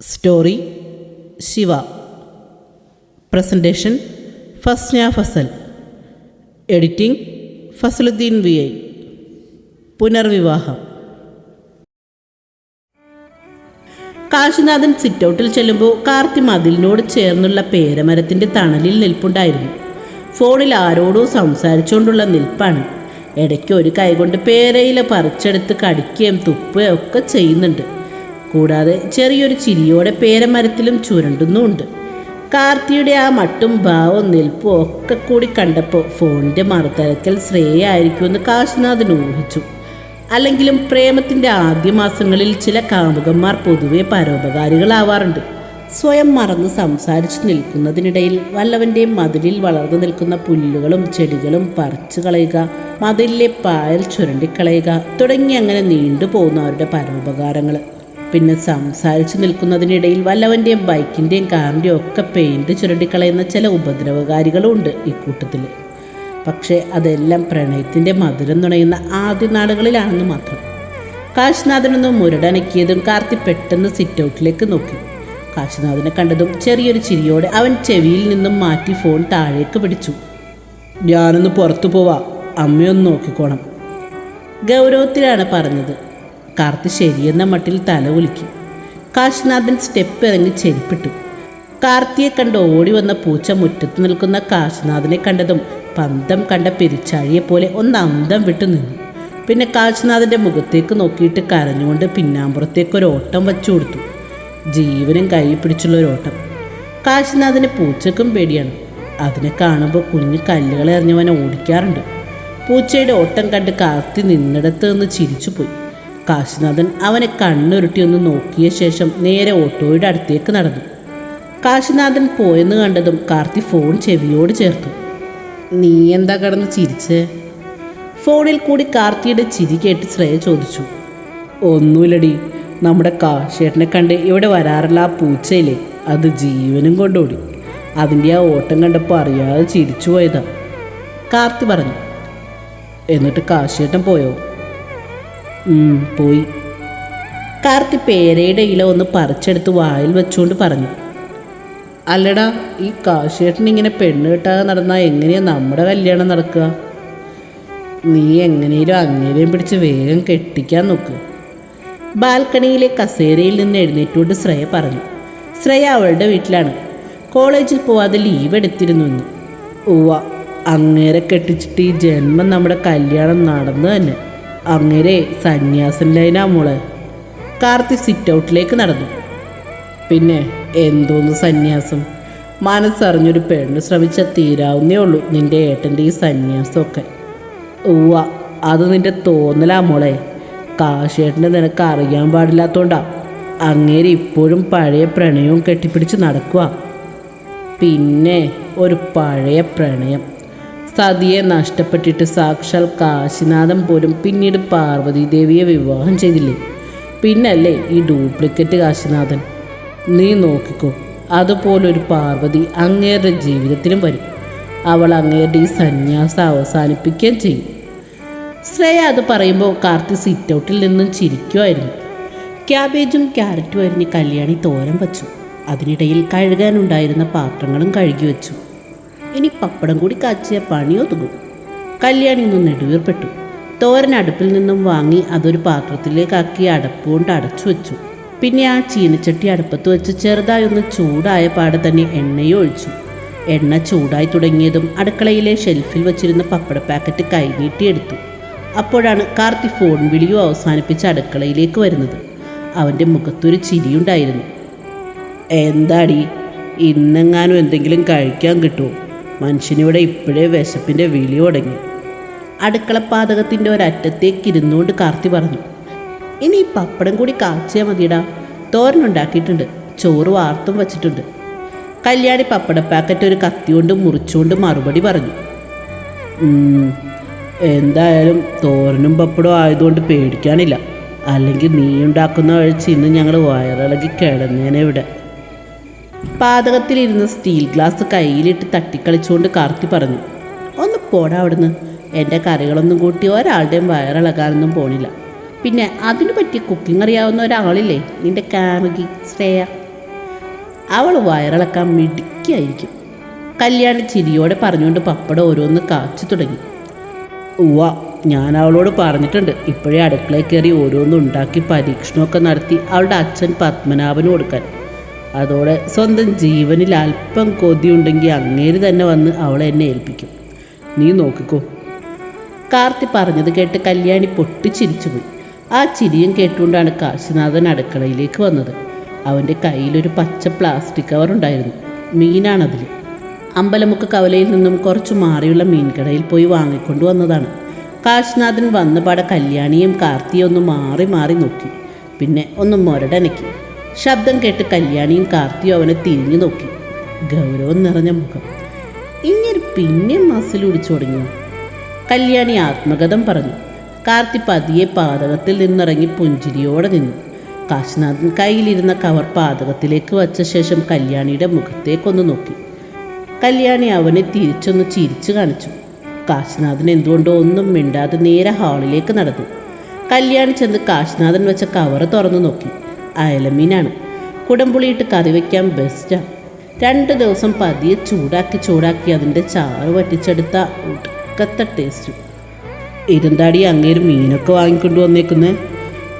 Story Shiva presentation Fasna Fasal editing Fasaludheen V I പുനർവിവാഹം Kashinathan സിറ്റൗട്ടിൽ ചെല്ലുമ്പോൾ കാർത്തി മതിലിനോട് ചേർന്നുള്ള പേരമരത്തിന്റെ തണലിൽ നിൽപ്പുണ്ടായിരുന്നു. ഫോണിൽ ആരോടോ സംസാരിച്ചുകൊണ്ടുള്ള നിൽപ്പാണ്. ഇടയ്ക്ക് ഒരു കൈകൊണ്ട് പേരയില പറിച്ചെടുത്ത് കടിക്കുകയും തുപ്പുകയും ഒക്കെ ചെയ്യുന്നുണ്ട്. കൂടാതെ ചെറിയൊരു ചിരിയോടെ പേരമരത്തിലും ചുരണ്ടുന്നുമുണ്ട്. കാർത്തിയുടെ ആ മട്ടും ഭാവം നിൽപ്പും ഒക്കെ കൂടി കണ്ടപ്പോൾ ഫോണിന്റെ മറുതരക്കൽ ശ്രേയായിരിക്കുമെന്ന് കാശിനാഥൻ ഊഹിച്ചു. അല്ലെങ്കിലും പ്രേമത്തിന്റെ ആദ്യ മാസങ്ങളിൽ ചില കാമുകന്മാർ പൊതുവെ പരോപകാരികളാവാറുണ്ട്. സ്വയം മറന്ന് സംസാരിച്ചു നിൽക്കുന്നതിനിടയിൽ വല്ലവന്റെ മതിലിൽ വളർന്നു നിൽക്കുന്ന പുല്ലുകളും ചെടികളും പറിച്ചു കളയുക മതിലിലെ പായൽ ചുരണ്ടിക്കളയുക തുടങ്ങി അങ്ങനെ നീണ്ടുപോകുന്ന അവരുടെ പരോപകാരങ്ങൾ. പിന്നെ സംസാരിച്ചു നിൽക്കുന്നതിനിടയിൽ വല്ലവന്റെയും ബൈക്കിന്റെയും കാറിന്റെയും ഒക്കെ പെയിന്റ് ചുരണ്ടിക്കളയുന്ന ചില ഉപദ്രവകാരികളും ഉണ്ട് ഈ കൂട്ടത്തിൽ. പക്ഷേ അതെല്ലാം പ്രണയത്തിന്റെ മധുരം നുണയുന്ന ആദ്യ നാളുകളിലാണെന്ന് മാത്രം. കാശ്നാഥനൊന്ന് മുരടനക്കിയതും കാർത്തി പെട്ടെന്ന് സിറ്റ് ഔട്ടിലേക്ക് നോക്കി. കാശിനാഥനെ കണ്ടതും ചെറിയൊരു ചിരിയോടെ അവൻ ചെവിയിൽ നിന്നും മാറ്റി ഫോൺ താഴേക്ക് പിടിച്ചു. ഞാനൊന്ന് പുറത്തു പോവാ. അമ്മയൊന്ന് നോക്കിക്കോണം. ഗൗരവത്തിലാണ് പറഞ്ഞത്. കാർത്തി ശരിയെന്ന മട്ടിൽ തല കുലുക്കി. കാശിനാഥൻ സ്റ്റെപ്പ് ഇറങ്ങി ചെരിപ്പിട്ടു. കാർത്തിയെ കണ്ട് ഓടി വന്ന പൂച്ച മുറ്റത്ത് നിൽക്കുന്ന കാശിനാഥനെ കണ്ടതും പന്തം കണ്ട പെരിച്ചാഴിയെ പോലെ ഒന്ന് അന്തം വിട്ടു നിന്നു. പിന്നെ കാശിനാഥന്റെ മുഖത്തേക്ക് നോക്കിയിട്ട് കരഞ്ഞുകൊണ്ട് പിന്നാമ്പുറത്തേക്ക് ഒരു ഓട്ടം വച്ചു കൊടുത്തു. ജീവനും കൈ പിടിച്ചുള്ള ഒരു ഓട്ടം. കാശിനാഥിന് പൂച്ചക്കും പേടിയാണ്. അതിനെ കാണുമ്പോൾ കുഞ്ഞു കല്ലുകൾ എറിഞ്ഞവനെ ഓടിക്കാറുണ്ട്. പൂച്ചയുടെ ഓട്ടം കണ്ട് കാർത്തി നിന്നിടത്ത് നിന്ന് ചിരിച്ചുപോയി. കാശിനാഥൻ അവനെ കണ്ണുരുട്ടി ഒന്ന് നോക്കിയ ശേഷം നേരെ ഓട്ടോയുടെ അടുത്തേക്ക് നടന്നു. കാശിനാഥൻ പോയെന്ന് കണ്ടതും കാർത്തി ഫോൺ ചെവിയോട് ചേർത്തു. നീ എന്താ കടന്ന് ചിരിച്ചേ? ഫോണിൽ കൂടി കാർത്തിയുടെ ചിരി കേട്ട് ശ്രേയ ചോദിച്ചു. ഒന്നുമില്ലടി നമ്മുടെ കാശേട്ടനെ കണ്ട് ഇവിടെ വരാറില്ല ആ പൂച്ചയില്ലേ? അത് ജീവനും കൊണ്ടോടി. അതിന്റെ ആ ഓട്ടം കണ്ടപ്പോൾ അറിയാതെ ചിരിച്ചു പോയതാ. കാർത്തി പറഞ്ഞു എന്നിട്ട് കാശേട്ടൻ പോയോ? പോയി. കാർത്തി പേരയുടെ ഇല ഒന്ന് പറിച്ചെടുത്ത് വായിൽ വെച്ചുകൊണ്ട് പറഞ്ഞു അല്ലടാ ഈ കാശേട്ടൻ ഇങ്ങനെ പെണ്ണ് കിട്ടാതെ നടന്നാൽ എങ്ങനെയാണ് നമ്മുടെ കല്യാണം നടക്കുക? നീ എങ്ങനെയും അങ്ങനെയും പിടിച്ച് വേഗം കെട്ടിക്കാൻ നോക്ക്. ബാൽക്കണിയിലെ കസേരയിൽ നിന്ന് എഴുന്നേറ്റുകൊണ്ട് ശ്രേയ പറഞ്ഞു ശ്രേയ അവളുടെ വീട്ടിലാണ്. കോളേജിൽ പോവാതെ ലീവ് എടുത്തിരുന്നു എന്ന് ഉവ്വ അങ്ങേരെ കെട്ടിച്ചിട്ട് ഈ ജന്മം നമ്മുടെ കല്യാണം നടന്നു തന്നെ. അങ്ങേരെ സന്യാസം ലൈനാ മോളെ. കാർത്തി സിറ്റ് ഔട്ടിലേക്ക് നടന്നു. പിന്നെ എന്തോന്ന് സന്യാസം? മനസ്സറിഞ്ഞൊരു പെണ്ണ് ശ്രമിച്ചാൽ തീരാവുന്നേ ഉള്ളൂ നിന്റെ ഏട്ടന്റെ ഈ സന്യാസമൊക്കെ. ഉവ്വ അത് നിന്റെ തോന്നലാ മോളെ. കാശേട്ടനെ നിനക്ക് അറിയാൻ പാടില്ലാത്തോണ്ടാ. അങ്ങേര് ഇപ്പോഴും പഴയ പ്രണയവും കെട്ടിപ്പിടിച്ച് നടക്കുക പിന്നെ ഒരു പഴയ പ്രണയം. സതിയെ നഷ്ടപ്പെട്ടിട്ട് സാക്ഷാൽ കാശിനാഥൻ പോലും പിന്നീട് പാർവതി ദേവിയെ വിവാഹം ചെയ്തില്ലേ? പിന്നല്ലേ ഈ ഡ്യൂപ്ലിക്കറ്റ് കാശിനാഥൻ? നീ നോക്കിക്കോ അതുപോലൊരു പാർവതി അങ്ങേരുടെ ജീവിതത്തിലും വരും. അവൾ അങ്ങേരുടെ ഈ സന്യാസം അവസാനിപ്പിക്കുകയും ചെയ്യും. ശ്രേയ അത് പറയുമ്പോൾ കാർത്തി സിറ്റ് ഔട്ടിൽ നിന്നും ചിരിക്കുമായിരുന്നു ക്യാബേജും ക്യാരറ്റും അരിഞ്ഞ് കല്യാണി തോരൻ വച്ചു. അതിനിടയിൽ കഴുകാനുണ്ടായിരുന്ന പാത്രങ്ങളും കഴുകി വെച്ചു. ഇനി പപ്പടം കൂടി കാച്ചിയ പണി ഒതുങ്ങും. കല്യാണി ഒന്ന് നെടുവീർപ്പെട്ടു. തോരൻ അടുപ്പിൽ നിന്നും വാങ്ങി അതൊരു പാത്രത്തിലേക്കാക്കി അടപ്പുകൊണ്ട് അടച്ചു വെച്ചു. പിന്നെ ആ ചീനച്ചട്ടി അടുപ്പത്ത് വെച്ച് ചെറുതായി ഒന്ന് ചൂടായ പാടെ തന്നെ എണ്ണയും ഒഴിച്ചു. എണ്ണ ചൂടായി തുടങ്ങിയതും അടുക്കളയിലെ ഷെൽഫിൽ വെച്ചിരുന്ന പപ്പട പാക്കറ്റ് കൈനീട്ടിയെടുത്തു. അപ്പോഴാണ് കാർത്തി ഫോൺ വിളിയും അവസാനിപ്പിച്ച് അടുക്കളയിലേക്ക് വരുന്നത്. അവന്റെ മുഖത്തൊരു ചിരിയുണ്ടായിരുന്നു. എന്താടി? ഇന്നെങ്ങാനും എന്തെങ്കിലും കഴിക്കാൻ കിട്ടുമോ? മനുഷ്യനിവിടെ ഇപ്പോഴേ വിശപ്പിന്റെ വിളി തുടങ്ങി. അടുക്കളപ്പാതകത്തിന്റെ ഒരറ്റത്തേക്ക് ഇരുന്നുകൊണ്ട് കാർത്തി പറഞ്ഞു ഇനി ഈ പപ്പടം കൂടി കാച്ചിയാൽ മതിയടാ. തോരനുണ്ടാക്കിയിട്ടുണ്ട് ചോറ് വാർത്തും വച്ചിട്ടുണ്ട്. കല്യാണി പപ്പട പാക്കറ്റ് ഒരു കത്തി കൊണ്ട് മുറിച്ചുകൊണ്ട് മറുപടി പറഞ്ഞു "ഉം, എന്തായാലും തോരനും പപ്പടവും ആയതുകൊണ്ട് പേടിക്കാനില്ല. അല്ലെങ്കിൽ നീ ഉണ്ടാക്കുന്ന കഴിച്ച് ഇന്ന് ഞങ്ങൾ വയറിളകി കിടന്നേനെ ഇവിടെ. പാതകത്തിലിരുന്ന് സ്റ്റീൽ ഗ്ലാസ് കയ്യിലിട്ട് തട്ടിക്കളിച്ചുകൊണ്ട് കാർത്തി പറഞ്ഞു ഒന്ന് പോടാ അവിടുന്ന്. എന്റെ കറികളൊന്നും കൂട്ടി ഒരാളുടെയും വയറിളകാനൊന്നും പോണില്ല. പിന്നെ അതിനു പറ്റിയ കുക്കിംഗ് അറിയാവുന്ന ഒരാളില്ലേ? നിന്റെ കാമുകി ശ്രേയ. അവൾ വയറിളക്കാൻ മിടുക്കിയായിരിക്കും. കല്യാണി ചിരിയോടെ പറഞ്ഞുകൊണ്ട് പപ്പടം ഓരോന്ന് കാച്ചു തുടങ്ങി. ഉവ്വ ഞാൻ അവളോട് പറഞ്ഞിട്ടുണ്ട്. ഇപ്പോഴേ അടുക്കളയിൽ കയറി ഓരോന്നും ഉണ്ടാക്കി പരീക്ഷണമൊക്കെ നടത്തി അവളുടെ അച്ഛൻ പത്മനാഭന് കൊടുക്കാൻ. അതോടെ സ്വന്തം ജീവനിൽ അല്പം കൊതിയുണ്ടെങ്കിൽ അങ്ങേര് തന്നെ വന്ന് അവളെ എന്നെ ഏൽപ്പിക്കും. നീ നോക്കിക്കോ. കാർത്തി പറഞ്ഞത് കേട്ട് കല്യാണി പൊട്ടിച്ചിരിച്ചുപോയി ആ ചിരിയും കേട്ടുകൊണ്ടാണ് കാശിനാഥൻ അടുക്കളയിലേക്ക് വന്നത്. അവന്റെ കയ്യിലൊരു പച്ച പ്ലാസ്റ്റിക് കവർ ഉണ്ടായിരുന്നു. മീനാണതിൽ അമ്പലമുക്ക് കവലയിൽ നിന്നും കുറച്ച് മാറിയുള്ള മീൻകടയിൽ പോയി വാങ്ങിക്കൊണ്ടു വന്നതാണ്. കാശ്നാഥൻ വന്നപാടെ കല്യാണിയും കാർത്തിയും ഒന്ന് മാറി മാറി നോക്കി. പിന്നെ ഒന്ന് മുരടനക്കി. ശബ്ദം കേട്ട് കല്യാണിയും കാർത്തിയും അവനെ തിരിഞ്ഞു നോക്കി. ഗൗരവം നിറഞ്ഞ മുഖം. ഇങ്ങനെ പിന്നെ മസിൽ പിടിച്ചു തുടങ്ങിയോ കല്യാണി ആത്മകഥം പറഞ്ഞു. കാർത്തി പതിയെ പാതകത്തിൽ നിന്നിറങ്ങി പുഞ്ചിരിയോടെ നിന്നു. കാശ്നാഥൻ കയ്യിലിരുന്ന കവർ പാതകത്തിലേക്ക് വച്ച ശേഷം കല്യാണിയുടെ മുഖത്തേക്കൊന്ന് നോക്കി. കല്യാണി അവനെ തിരിച്ചൊന്ന് ചിരിച്ചു കാണിച്ചു. കാശിനാഥൻ എന്തുകൊണ്ടോ ഒന്നും മിണ്ടാതെ നേരെ ഹാളിലേക്ക് നടന്നു. കല്യാണി ചെന്ന് കാശിനാഥൻ വെച്ച കവറ് തുറന്നു നോക്കി. അയലമീനാണ്. കുടംപുളിയിട്ട് കറി വയ്ക്കാൻ ബെസ്റ്റാണ് രണ്ട് ദിവസം പതിയെ ചൂടാക്കി ചൂടാക്കി അതിന്റെ ചാറ് വറ്റിച്ചെടുത്ത ഒടുക്കത്തെ ടേസ്റ്റ് ഇരുന്താടി അങ്ങേര് മീനൊക്കെ വാങ്ങിക്കൊണ്ട് വന്നേക്കുന്നേ?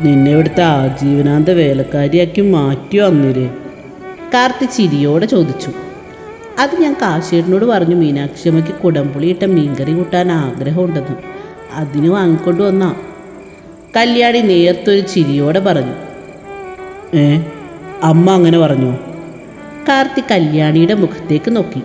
നിന്നെ ഇവിടുത്തെ ആജീവനാന്ത വേലക്കാരിയാക്കി മാറ്റിയോ അന്നേര് കാർത്തി ചിരിയോടെ ചോദിച്ചു. അത് ഞാൻ കാശിയേട്ടനോട് പറഞ്ഞു മീനാക്ഷി അമ്മയ്ക്ക് കുടംപുളിയിട്ട മീൻകറി കൂട്ടാൻ ആഗ്രഹമുണ്ടെന്ന്. അതിന് വാങ്ങിക്കൊണ്ട് വന്നാ. കല്യാണി നേർത്തൊരു ചിരിയോടെ പറഞ്ഞു. ഏ അമ്മ അങ്ങനെ പറഞ്ഞു? കാർത്തി കല്യാണിയുടെ മുഖത്തേക്ക് നോക്കി.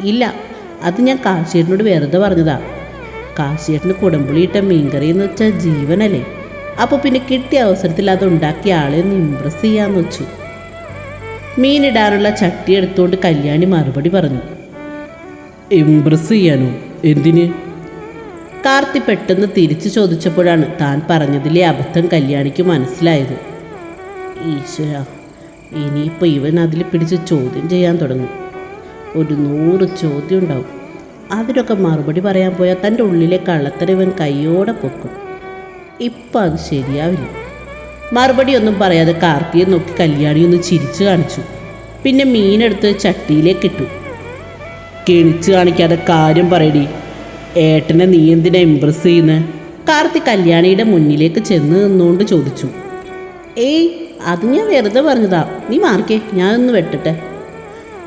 ഇല്ല അത് ഞാൻ കാശിയേട്ടനോട് വെറുതെ പറഞ്ഞതാ. കാശിയേട്ടന് കുടംപുളിയിട്ട മീൻകറി എന്ന് വെച്ചാൽ ജീവനല്ലേ. അപ്പോൾ പിന്നെ കിട്ടിയ അവസരത്തിൽ അത് ഉണ്ടാക്കിയ ആളെ ഒന്ന് ഇമ്പ്രസ് ചെയ്യാമെന്ന് വെച്ചു. മീനിടാനുള്ള ചട്ടി എടുത്തുകൊണ്ട് കല്യാണി മറുപടി പറഞ്ഞു. ഇംപ്രസ് ചെയ്യാനോ? എന്തിന്? കാർത്തി പെട്ടെന്ന് തിരിച്ചു ചോദിച്ചപ്പോഴാണ് താൻ പറഞ്ഞതിലെ അബദ്ധം കല്യാണിക്ക് മനസ്സിലായത്. ഈശ്വര ഇനിയിപ്പോൾ ഇവൻ അതിൽ പിടിച്ച് ചോദ്യം ചെയ്യാൻ തുടങ്ങും. ഒരു നൂറ് ചോദ്യം ഉണ്ടാവും. അതിനൊക്കെ മറുപടി പറയാൻ പോയാൽ തന്റെ ഉള്ളിലെ കള്ളത്തരവൻ ഇവൻ കൈയോടെ പൊക്കും. ഇപ്പം അത് ശരിയാവില്ല. മറുപടി ഒന്നും പറയാതെ കാർത്തിയെ നോക്കി കല്യാണി ഒന്ന് ചിരിച്ചു കാണിച്ചു. പിന്നെ മീനെടുത്ത് ചട്ടിയിലേക്ക് ഇട്ടു. കിണിച്ച് കാണിക്കാതെ കാര്യം പറയടി. ഏട്ടനെ നീ എന്തിനാ ഇമ്പ്രസ് ചെയ്യുന്നത് കാർത്തി കല്യാണിയുടെ മുന്നിലേക്ക് ചെന്ന് നിന്നുകൊണ്ട് ചോദിച്ചു. ഏയ് അത് ഞാൻ വെറുതെ പറഞ്ഞതാ. നീ മാറിക്കേ ഞാനൊന്ന് വെട്ടട്ടെ.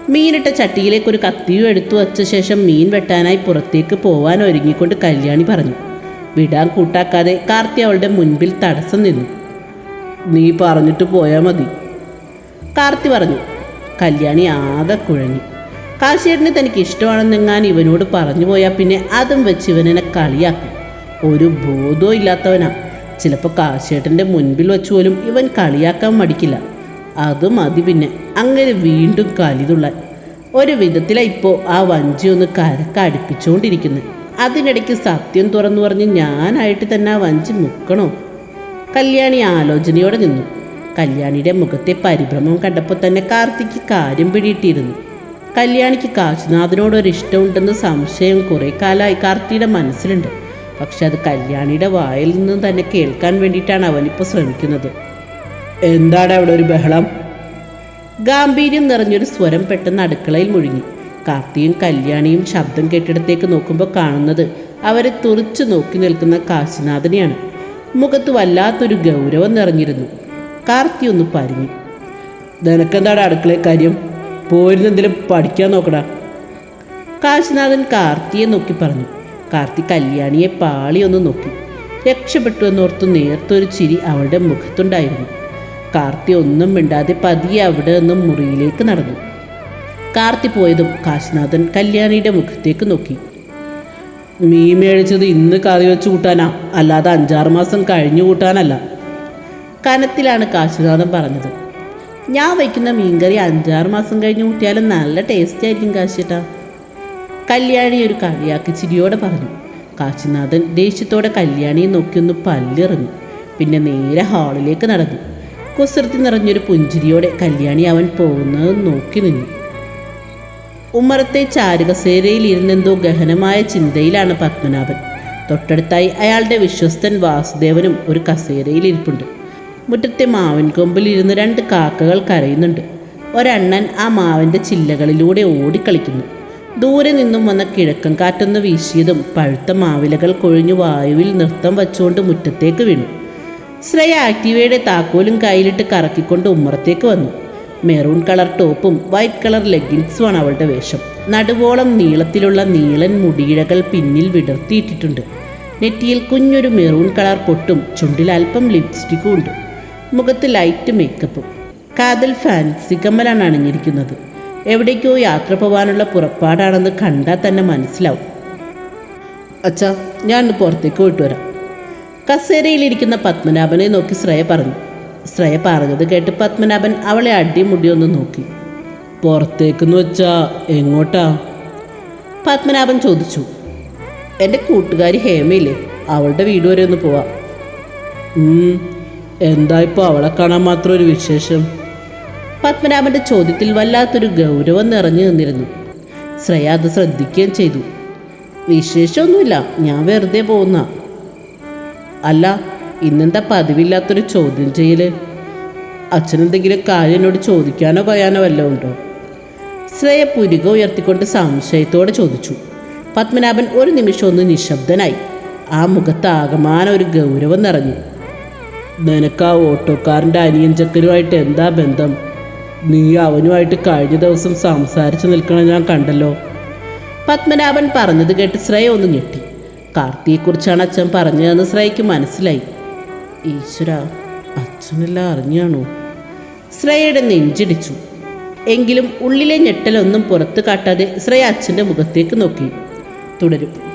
മീനിട്ട ചട്ടിയിലേക്ക് ഒരു കത്തിയും എടുത്തു വച്ച ശേഷം മീൻ വെട്ടാനായി പുറത്തേക്ക് പോവാൻ ഒരുങ്ങിക്കൊണ്ട് കല്യാണി പറഞ്ഞു. വിടാൻ കൂട്ടാക്കാതെ കാർത്തി അവളുടെ മുൻപിൽ തടസ്സം നിന്നു. നീ പറഞ്ഞിട്ട് പോയാൽ മതി. കാർത്തി പറഞ്ഞു കല്യാണി ആകെ കുഴഞ്ഞു. കാശിയേട്ടന് തനിക്ക് ഇഷ്ടമാണെന്നെങ്ങാൻ ഇവനോട് പറഞ്ഞു പോയാൽ പിന്നെ അതും വെച്ച് ഇവനെന്നെ കളിയാക്കും. ഒരു ബോധവും ഇല്ലാത്തവനാ. ചിലപ്പോൾ കാശിയേട്ടന്റെ മുൻപിൽ വെച്ച് പോലും ഇവൻ കളിയാക്കാൻ മടിക്കില്ല. അത് മതി പിന്നെ. അങ്ങനെ വീണ്ടും കലിതുള്ളാൻ. ഒരു വിധത്തിലാണ് ഇപ്പോൾ ആ വഞ്ചി ഒന്ന് കരക്ക് അടുപ്പിച്ചുകൊണ്ടിരിക്കുന്നത് അതിനിടയ്ക്ക് സത്യം തുറന്നു പറഞ്ഞ് ഞാനായിട്ട് തന്നെ ആ വഞ്ചി മുക്കണോ? കല്യാണി ആലോചനയോടെ നിന്നു. കല്യാണിയുടെ മുഖത്തെ പരിഭ്രമം കണ്ടപ്പോൾ തന്നെ കാർത്തിക്ക് കാര്യം പിടിയിട്ടിരുന്നു. കല്യാണിക്ക് കാശിനാഥനോടൊരിഷ്ടമുണ്ടെന്ന് ഇഷ്ടമുണ്ടെന്ന് സംശയം കുറേ കാലമായി കാർത്തിയുടെ മനസ്സിലുണ്ട്. പക്ഷെ അത് കല്യാണിയുടെ വായിൽ നിന്ന് തന്നെ കേൾക്കാൻ വേണ്ടിയിട്ടാണ് അവനിപ്പോൾ ശ്രമിക്കുന്നത്. എന്താണ് അവിടെ ഒരു ബഹളം? ഗാംഭീര്യം നിറഞ്ഞൊരു സ്വരം പെട്ടെന്ന് അടുക്കളയിൽ മുഴുങ്ങി. കാർത്തിയും കല്യാണിയും ശബ്ദം കേട്ടിടത്തേക്ക് നോക്കുമ്പോൾ കാണുന്നത് അവരെ തുറിച്ചു നോക്കി നിൽക്കുന്ന കാശിനാഥനെയാണ്. മുഖത്ത് വല്ലാത്തൊരു ഗൗരവം നിറഞ്ഞിരുന്നു. കാർത്തി ഒന്ന് പരിഞ്ഞു. നിനക്കെന്താണ് അടുക്കള കാര്യം? പോയിരുന്നെന്തെങ്കിലും പഠിക്കാൻ നോക്കടാ. കാശിനാഥൻ കാർത്തിയെ നോക്കി പറഞ്ഞു. കാർത്തി കല്യാണിയെ പാളിയൊന്ന് നോക്കി. രക്ഷപ്പെട്ടു എന്നോർത്ത് നേർത്തൊരു ചിരി അവളുടെ മുഖത്തുണ്ടായിരുന്നു. കാർത്തി ഒന്നും മിണ്ടാതെ പതിയെ അവിടെ നിന്നും മുറിയിലേക്ക് നടന്നു. കാർത്തി പോയതും കാശിനാഥൻ കല്യാണിയുടെ മുഖത്തേക്ക് നോക്കി. മീൻ മേടിച്ചത് ഇന്ന് കറി വെച്ച് കൂട്ടാനാ. അല്ലാതെ അഞ്ചാറ് മാസം കഴിഞ്ഞു കൂട്ടാനല്ല. കനത്തിലാണ് കാശിനാഥൻ പറഞ്ഞത്. ഞാൻ വയ്ക്കുന്ന മീൻകറി അഞ്ചാറ് മാസം കഴിഞ്ഞ് കൂട്ടിയാലും നല്ല ടേസ്റ്റ് ആയിരിക്കും കാശിട്ടാ. കല്യാണി ഒരു കളിയാക്കി ചിരിയോടെ പറഞ്ഞു. കാശിനാഥൻ ദേഷ്യത്തോടെ കല്യാണിയെ നോക്കിയൊന്ന് പല്ലിറങ്ങി പിന്നെ നേരെ ഹാളിലേക്ക് നടന്നു. കുസൃതി നിറഞ്ഞൊരു പുഞ്ചിരിയോടെ കല്യാണി അവൻ പോകുന്നത് നോക്കി നിന്നു. ഉമ്മറത്തെ ചാരുകസേരയിൽ ഇരുന്നെന്തോ ഗഹനമായ ചിന്തയിലാണ് പത്മനാഭൻ. തൊട്ടടുത്തായി അയാളുടെ വിശ്വസ്തൻ വാസുദേവനും ഒരു കസേരയിൽ ഇരിപ്പുണ്ട്. മുറ്റത്തെ മാവിൻ കൊമ്പിൽ ഇരുന്ന് രണ്ട് കാക്കകൾ കരയുന്നുണ്ട്. ഒരണ്ണൻ ആ മാവിന്റെ ചില്ലകളിലൂടെ ഓടിക്കളിക്കുന്നു. ദൂരെ നിന്നും വന്ന കിഴക്കൻ കാറ്റൊന്ന് വീശിയതും പഴുത്ത മാവിലകൾ കൊഴിഞ്ഞു വായുവിൽ നൃത്തം വച്ചുകൊണ്ട് മുറ്റത്തേക്ക് വീണു. ശ്രേയ ആക്റ്റീവയുടെ താക്കോലും കയ്യിലിട്ട് കറക്കിക്കൊണ്ട് ഉമ്മറത്തേക്ക് വന്നു. മെറൂൺ കളർ ടോപ്പും വൈറ്റ് കളർ ലെഗിൻസുമാണ് അവളുടെ വേഷം. നടുവോളം നീളത്തിലുള്ള നീളൻ മുടിയിഴകൾ പിന്നിൽ വിടർത്തിയിട്ടിട്ടുണ്ട്. നെറ്റിയിൽ കുഞ്ഞൊരു മെറൂൺ കളർ പൊട്ടും ചുണ്ടിൽ അല്പം ലിപ്സ്റ്റിക്കും ഉണ്ട്. മുഖത്ത് ലൈറ്റ് മേക്കപ്പും. കാതൽ ഫാൻസി കമ്മലാണ് അണിഞ്ഞിരിക്കുന്നത്. എവിടേക്കോ യാത്ര പോകാനുള്ള പുറപ്പാടാണെന്ന് കണ്ടാൽ തന്നെ മനസ്സിലാവും. അച്ഛാ ഞാൻ പുറത്തേക്ക് പോയിട്ട് വരാം. കസേരയിലിരിക്കുന്ന പത്മനാഭനെ നോക്കി ശ്രേയ പറഞ്ഞു. ശ്രേയ പറഞ്ഞത് കേട്ട് പത്മനാഭൻ അവളെ അടിമുടിയൊന്ന് നോക്കി. പുറത്തേക്കെന്ന് വെച്ചാ എങ്ങോട്ടാ? പത്മനാഭൻ ചോദിച്ചു. എന്റെ കൂട്ടുകാരി ഹേമയില്ലേ? അവളുടെ വീട് വരെ ഒന്ന് പോവാം. എന്താ ഇപ്പോൾ അവളെ കാണാൻ മാത്രം ഒരു വിശേഷം? പത്മനാഭന്റെ ചോദ്യത്തിൽ വല്ലാത്തൊരു ഗൗരവം നിറഞ്ഞു നിന്നിരുന്നു. ശ്രേയ അത് ശ്രദ്ധിക്കുകയും ചെയ്തു. വിശേഷമൊന്നുമില്ല ഞാൻ വെറുതെ പോകുന്ന അല്ല ഇന്നെന്താ പതിവില്ലാത്തൊരു ചോദ്യം ചെയ്യൽ അച്ഛനെന്തെങ്കിലും കാര്യം എന്നോട് ചോദിക്കാനോ പറയാനോ വല്ലതും ഉണ്ടോ? ശ്രേയ പുരിക ഉയർത്തിക്കൊണ്ട് സംശയത്തോടെ ചോദിച്ചു. പത്മനാഭൻ ഒരു നിമിഷം ഒന്ന് നിശബ്ദനായി. ആ മുഖത്ത് ആകമാനം ഒരു ഗൗരവം നിറഞ്ഞു. നിനക്ക് ആ ഓട്ടോക്കാരന്റെ അനിയൻ എന്താ ബന്ധം? നീ അവനുമായിട്ട് കഴിഞ്ഞ ദിവസം സംസാരിച്ചു നിൽക്കണം ഞാൻ കണ്ടല്ലോ. പത്മനാഭൻ പറഞ്ഞത് കേട്ട് ശ്രേയ ഒന്ന് ഞെട്ടി. കാർത്തിയെക്കുറിച്ചാണ് അച്ഛൻ പറഞ്ഞതെന്ന് ശ്രേയയ്ക്ക് മനസ്സിലായി. ഈശ്വര അച്ഛനെല്ലാം അറിഞ്ഞാണോ? ശ്രേയയുടെ നെഞ്ചിടിച്ചു. എങ്കിലും ഉള്ളിലെ ഞെട്ടലൊന്നും പുറത്ത് കാട്ടാതെ ശ്രേയ അച്ഛന്റെ മുഖത്തേക്ക് നോക്കി. തുടരും.